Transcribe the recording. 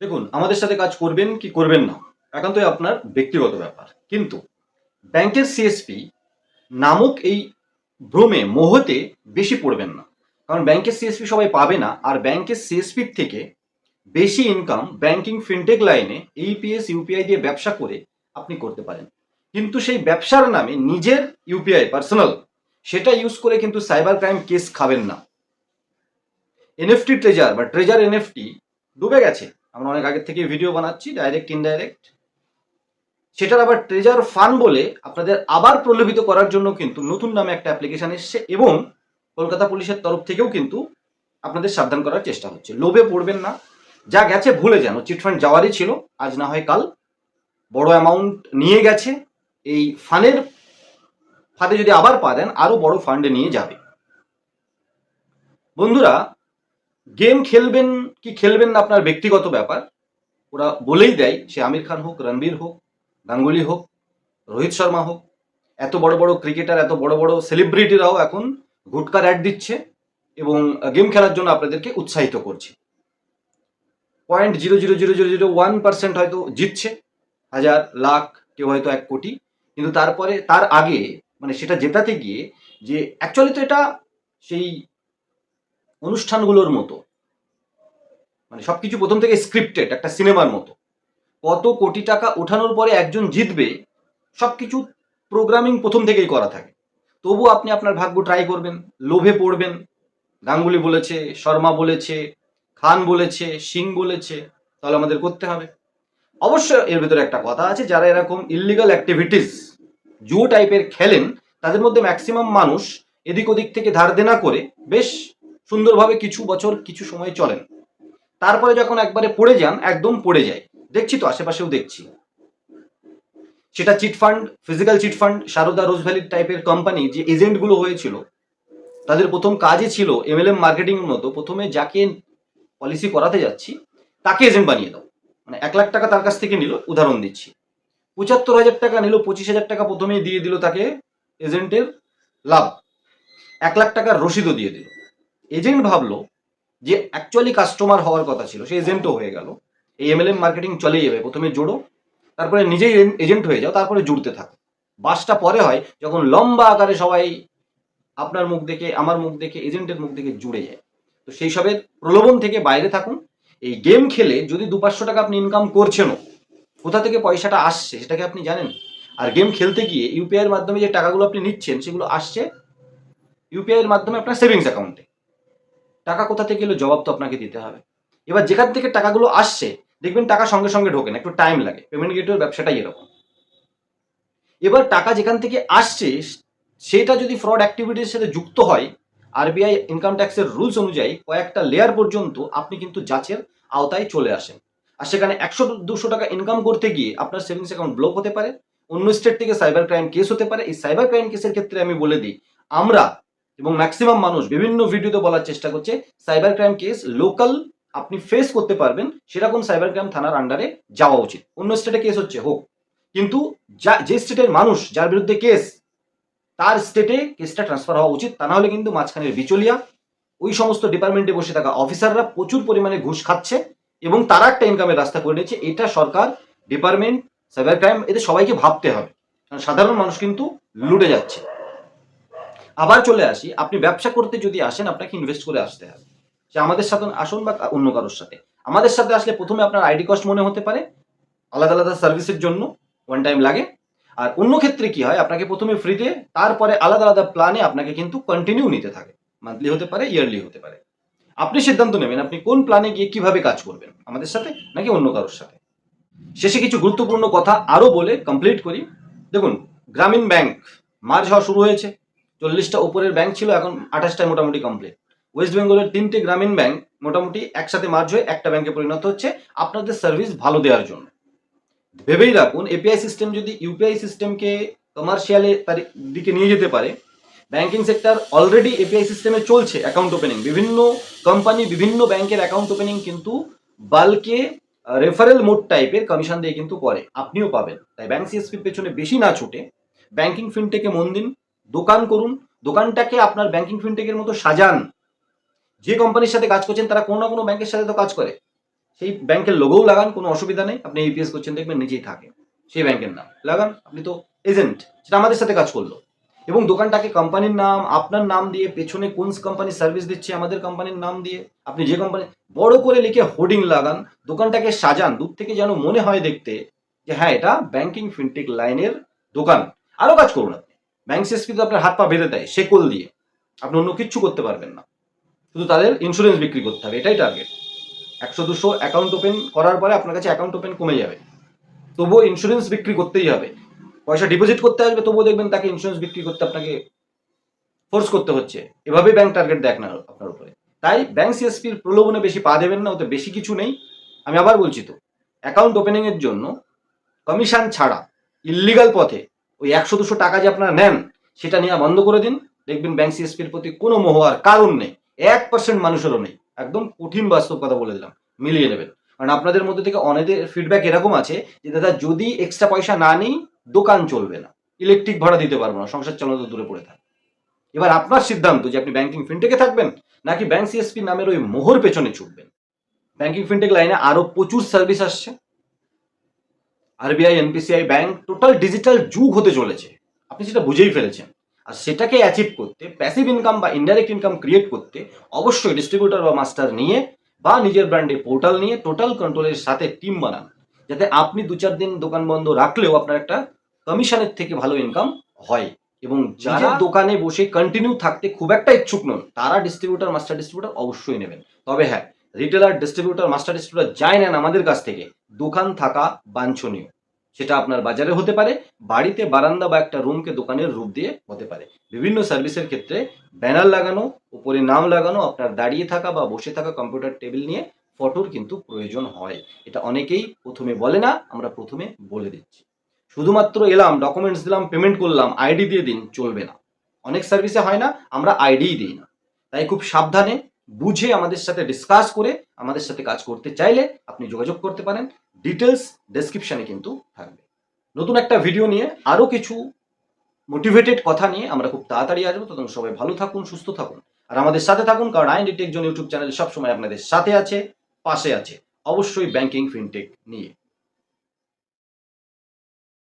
দেখুন, আমাদের সাথে কাজ করবেন কি করবেন না, একান্তই আপনার ব্যক্তিগত ব্যাপার। কিন্তু ব্যাংকের সিএসপি নামক এই ভ্রমে, মোহতে বেশি পড়বেন না। কারণ ব্যাংকের সিএসপি সবাই পাবে না, আর ব্যাংকের সিএসপির থেকে বেশি ইনকাম ব্যাংকিং ফিনটেক লাইনে ইপিএস ইউপিআই দিয়ে ব্যবসা করে আপনি করতে পারেন। কিন্তু সেই ব্যবসার নামে নিজের ইউপিআই পার্সোনাল সেটা ইউজ করে কিন্তু সাইবার ক্রাইম কেস খাবেন না। এনএফটি ট্রেজার বা ট্রেজার এনএফটি ডুবে গেছে। আমরা অনেক আগের থেকে ভিডিও বানাচ্ছি ডাইরেক্ট ইনডাইরেক্ট সেটার আবার ট্রেজার ফান বলে আপনাদের আবার প্রলোভিত করার জন্য কিন্তু নতুন নামে একটা অ্যাপ্লিকেশন এসছে এবং কলকাতা পুলিশের তরফ থেকেও কিন্তু আপনাদের সাবধান করার চেষ্টা হচ্ছে। লোভে পড়বেন না। যা গেছে ভুলে যান। চিটফান্ড যাওয়ারই ছিল। আজ না হয় কাল। বড় অ্যামাউন্ট নিয়ে গেছে। এই ফান্ডের ফাঁদে যদি আবার পা দেন আরও বড় ফান্ডে নিয়ে যাবে। বন্ধুরা, গেম খেলবেন কি খেলবেন না আপনার ব্যক্তিগত ব্যাপার? ওরা বলেই দেয়, সে আমির খান হোক, রণবীর হোক, গাঙ্গুলি হোক, রোহিত শর্মা হোক, এত বড় বড় ক্রিকেটার এত বড় বড় সেলিব্রিটিরাও এখন গুটকার অ্যাড দিচ্ছে এবং গেম খেলার জন্য আপনাদেরকে উৎসাহিত করছে। Point zero zero zero zero zero one percent হয়তো জিতছে, হাজার, লাখ, কেউ হয়তো এক কোটি। কিন্তু তারপরে, তার আগে মানে সেটা জেতাতে গিয়ে যে অ্যাকচুয়ালি তো এটা সেই অনুষ্ঠানগুলোর মতো মানে সবকিছু প্রথম থেকে স্ক্রিপ্টেড একটা সিনেমার মতো। কত কোটি টাকা ওঠানোর পরে একজন জিতবে, সবকিছু প্রোগ্রামিং প্রথম থেকেই করা থাকে। তবু আপনি আপনার ভাগ্য ট্রাই করবেন, লোভে পড়বেন। গাঙ্গুলি বলেছে, শর্মা বলেছে, খান বলেছে, সিং বলেছে, তাহলে আমাদের করতে হবে। অবশ্যই এর ভিতরে একটা কথা আছে, যারা এরকম ইলিগাল অ্যাক্টিভিটিস জুয়ো টাইপের খেলেন, তাদের মধ্যে ম্যাক্সিমাম মানুষ এদিক ওদিক থেকে ধার দেনা করে বেশ সুন্দরভাবে কিছু বছর, কিছু সময় চলেন। তারপরে যখন একবারে পড়ে যান, একদম পড়ে যায়। দেখছি তো, আশেপাশেও দেখছি। সেটা chit fund physical chit fund Saradha rose valley টাইপের কোম্পানি যে এজেন্টগুলো হয়েছিল, তাদের প্রথম কাজই ছিল এমএলএম মার্কেটিং মতো, প্রথমে যাকে পলিসি করাতে যাচ্ছি, তাকে এজেন্ট বানিয়ে দাও। মানে এক লাখ টাকা তার কাছ থেকে নিল, উদাহরণ দিচ্ছি। পঁচাত্তর হাজার টাকা নিল, পঁচিশ হাজার টাকা প্রথমেই দিয়ে দিল তাকে এজেন্টের লাভ। এক লাখ টাকার রসিদও দিয়ে দিল। এজেন্ট ভাবলো যে অ্যাকচুয়ালি কাস্টমার হওয়ার কথা ছিল, সে এজেন্টও হয়ে গেল। এই এমএলএম মার্কেটিং চলেই যাবে, প্রথমে জোড়ো, তারপরে নিজেই এজেন্ট হয়ে যাও, তারপরে জুড়তে থাকো। বাসটা পরে হয়, যখন লম্বা আকারে সবাই আপনার মুখ দেখে, আমার মুখ দেখে এজেন্টের মুখ দেখে জুড়ে যায়। তো সেই সবের প্রলোভন থেকে বাইরে থাকুন। এই গেম খেলে যদি দু পাঁচশো টাকা আপনি ইনকাম করছেনও, কোথা থেকে পয়সাটা আসছে সেটাকে আপনি জানেন? আর গেম খেলতে গিয়ে ইউপিআইয়ের মাধ্যমে যে টাকাগুলো আপনি নিচ্ছেন, সেগুলো আসছে ইউপিআইয়ের মাধ্যমে আপনার সেভিংস অ্যাকাউন্টে টাকা কোথা থেকে এলো জবাব তো আপনাকে দিতে হবে। এবার যেখান থেকে টাকাগুলো আসছে, দেখবেন টাকা সঙ্গে সঙ্গে ঢোকে না, একটু টাইম লাগে। পেমেন্ট গেটওয়ের ব্যবসাটাই এরকম। এবার টাকা যেখান থেকে আসছে, সেটা যদি ফ্রড অ্যাক্টিভিটির সাথে যুক্ত হয় আরবিআই ইনকাম ট্যাক্সের রুলস অনুযায়ী কয়েকটা লেয়ার পর্যন্ত আপনি কিন্তু যাচের আওতায় চলে আসেন। আর সেখানে একশো দুশো টাকা ইনকাম করতে গিয়ে আপনার সেভিংস অ্যাকাউন্ট ব্লক হতে পারে। অন্য স্টেট থেকে সাইবার ক্রাইম কেস হতে পারে। এই সাইবার ক্রাইম কেসের ক্ষেত্রে আমি বলে দিই, আমরা এবং ম্যাক্সিমাম মানুষ বিভিন্ন ভিডিওতে বলার চেষ্টা করছে সাইবার ক্রাইম কেস লোকাল আপনি ফেস করতে পারবেন, সেরকম সাইবার ক্রাইম থানার আন্ডারে যাওয়া উচিত। অন্য স্টেটে কেস হচ্ছে, হোক। কিন্তু যা, যে স্টেটের মানুষ যার বিরুদ্ধে কেস তার স্টেটে কেসটা ট্রান্সফার হওয়া উচিত। তা না হলে কিন্তু মাঝখানের বিচলিয়া, ওই সমস্ত ডিপার্টমেন্টে বসে থাকা অফিসাররা প্রচুর পরিমাণে ঘুষ খাচ্ছে এবং তারা একটা ইনকামের রাস্তা করে নিয়েছে। এটা সরকার ডিপার্টমেন্ট সাইবার ক্রাইম এদের সবাইকে ভাবতে হবে। কারণ সাধারণ মানুষ কিন্তু লুটে যাচ্ছে। আবার চলে আসি, আপনি ব্যবসা করতে যদি আসেন, আপনাকে ইনভেস্ট করে আসতে হবে। সে আমাদের সাথে আসুন বা অন্য কারোর সাথে। আমাদের সাথে আসলে প্রথমে আপনার আইডি কস্ট মনে হতে পারে, আলাদা আলাদা সার্ভিসের জন্য ওয়ান টাইম লাগে। আর অন্য ক্ষেত্রে কি হয়, আপনাকে প্রথমে ফ্রিতে তারপরে আলাদা আলাদা প্ল্যানে আপনাকে কিন্তু কন্টিনিউ নিতে থাকে। মান্থলি হতে পারে ইয়ারলি হতে পারে। আপনি সিদ্ধান্ত নেবেন, আপনি কোন প্ল্যানে গিয়ে কীভাবে কাজ করবেন, আমাদের সাথে নাকি অন্য কারোর সাথে? শেষে কিছু গুরুত্বপূর্ণ কথা আরও বলে কমপ্লিট করি। দেখুন, গ্রামীণ ব্যাংক মার্জ হওয়া শুরু হয়েছে। চল্লিশটা উপরের ব্যাংক ছিল, এখন আঠাশটায় মোটামুটি কমপ্লিট ওয়েস্ট বেঙ্গলের তিনটে গ্রামীণ ব্যাংক মোটামুটি একসাথে মার্জ হয়ে একটা ব্যাংকে পরিণত হচ্ছে আপনাদের সার্ভিস ভালো দেওয়ার জন্য। ভেবেই রাখুন এপিআই সিস্টেম যদি ইউপিআই সিস্টেমকে কমার্শিয়ালে তার দিকে নিয়ে যেতে পারে ব্যাংকিং সেক্টর অলরেডি এপিআই সিস্টেমে চলছে অ্যাকাউন্ট ওপেনিং বিভিন্ন কোম্পানি বিভিন্ন ব্যাংকের অ্যাকাউন্ট ওপেনিং কিন্তু বাল্কে রেফারেল মোড টাইপের কমিশন দিয়ে কিন্তু করে। আপনিও পাবেন। তাই ব্যাংক সিএসপির পেছনে বেশি না ছুটে। ব্যাংকিং ফিনটেকে মন দিন। দোকান করুন, দোকানটাকে আপনার ব্যাংকিং ফিনটেকের মতো সাজান। যে কোম্পানির সাথে কাজ করছেন, তারা কোনো না কোনো ব্যাংকের সাথে তো কাজ করে। সেই ব্যাংকের লোগোও লাগান, কোনো অসুবিধা নেই। আপনি ইপিএস করছেন, দেখবেন নিজেই থাকে। সেই ব্যাংকের নাম। লাগান, আপনি তো এজেন্ট সেটা আমাদের সাথে কাজ করল। এবং দোকানটাকে কোম্পানির নাম, আপনার নাম দিয়ে, পেছনে কোন কোম্পানি সার্ভিস দিচ্ছে আমাদের কোম্পানির নাম দিয়ে, আপনি যে কোম্পানি বড় করে লিখে হোর্ডিং লাগান, দোকানটাকে সাজান, দূর থেকে যেন মনে হয় দেখতে যে হ্যাঁ এটা ব্যাংকিং ফিনটেক লাইনের দোকান। আরও কাজ করুন আপনি। ব্যাংক সিএসপি তো আপনার হাত পা বেঁধে দেয় শেকল দিয়ে। আপনি অন্য কিচ্ছু করতে পারবেন না। শুধু তাদের ইন্স্যুরেন্স বিক্রি করতে হবে, এটাই টার্গেট একশো দুশো অ্যাকাউন্ট ওপেন করার পরে আপনার কাছে অ্যাকাউন্ট ওপেন কমে যাবে। তবুও ইন্স্যুরেন্স বিক্রি করতেই হবে। পয়সা ডিপোজিট করতে আসবে, তবুও দেখবেন তাকে ইন্স্যুরেন্স বিক্রি করতে আপনাকে ফোর্স করতে হচ্ছে। এভাবেই ব্যাংক টার্গেট দেখ না আপনার উপরে। তাই ব্যাংক সিএসপির প্রলোভনে বেশি পা দেবেন না, ওতে বেশি কিছু নেই। আমি আবার বলছি তো অ্যাকাউন্ট ওপেনিংয়ের জন্য কমিশন ছাড়া ইল্লিগাল পথে ওই একশো দুশো টাকা যে আপনারা নেন, সেটা নেওয়া বন্ধ করে দিন। দেখবেন ব্যাংক সিএসপির প্রতি কোনো মোহ আর কারণ নেই। এক পার্সেন্ট মানুষেরও নেই। একদম কঠিন বাস্তব কথা বলে দিলাম। মিলিয়ে নেবেন। কারণ আপনাদের মধ্যে থেকে অনেকের ফিডব্যাক এরকম আছে যে, দাদা, যদি এক্সট্রা পয়সা না নিই, দোকান চলবে না। ইলেকট্রিক ভাড়া দিতে পারব না। সংসার চালানো দূরে পড়ে থাকে। এবার আপনার সিদ্ধান্ত যে, আপনি ব্যাংকিং ফিনটেকে থাকবেন, নাকি ব্যাংক সিএসপি নামের ওই মোহর পেছনে ছুটবেন? ব্যাংকিং ফিনটেক লাইনে আরও প্রচুর সার্ভিস আসছে। RBI NPCI bank total digital যুগ হতে চলেছে। আপনি সেটা বুঝেই ফেলেছেন। আর সেটাকে অ্যাচিভ করতে প্যাসিভ ইনকাম বা ইনডাইরেক্ট ইনকাম ক্রিয়েট করতে অবশ্যই ডিস্ট্রিবিউটর বা মাস্টার নিয়ে বা নিজের ব্র্যান্ডে পোর্টাল নিয়ে টোটাল কন্ট্রোলের সাথে টিম বানান। যাতে আপনি দু চার দিন দোকান বন্ধ রাখলেও আপনার একটা কমিশনের থেকে ভালো ইনকাম হয়। এবং যারা দোকানে বসে কন্টিনিউ থাকতে খুব একটা ইচ্ছুক নন, তারা ডিস্ট্রিবিউটর মাস্টার ডিস্ট্রিবিউটর অবশ্যই নেবেন। তবে হ্যাঁ রিটেলার ডিস্ট্রিবিউটর মাস্টার ডিস্ট্রিবিউটর যাই নেন আমাদের কাছ থেকে দোকান থাকা বাঞ্ছনীয়। সেটা আপনার বাজারে হতে পারে, বাড়িতে বারান্দা বা একটা রুমকে দোকানের রূপ দিয়ে হতে পারে। বিভিন্ন সার্ভিসের ক্ষেত্রে ব্যানার লাগানো, উপরে নাম লাগানো, আপনার দাঁড়িয়ে থাকা বা বসে থাকা কম্পিউটার টেবিল নিয়ে ফটোর কিন্তু প্রয়োজন হয়। এটা অনেকেই প্রথমে বলে না, আমরা প্রথমে বলে দিচ্ছি। শুধুমাত্র এলাম ডকুমেন্টস দিলাম পেমেন্ট করলাম আইডি দিয়ে দিন, চলবে না। অনেক সার্ভিসে হয় না, আমরা আইডিই দিই না। তাই খুব সাবধানে বুঝে আমাদের সাথে ডিসকাস করে আমাদের সাথে কাজ করতে চাইলে আপনি যোগাযোগ করতে পারেন। ডিটেলস ডেসক্রিপশনে কিন্তু থাকবে। নতুন একটা ভিডিও নিয়ে আরও কিছু মোটিভেটেড কথা নিয়ে আমরা খুব তাড়াতাড়ি আসব। তখন সবাই ভালো থাকুন, সুস্থ থাকুন। আর আমাদের সাথে থাকুন, কারণ আইন ডিটেক জন ইউটিউব চ্যানেল সবসময় আপনাদের সাথে আছে, পাশে আছে। অবশ্যই ব্যাংকিং ফিনটেক নিয়ে।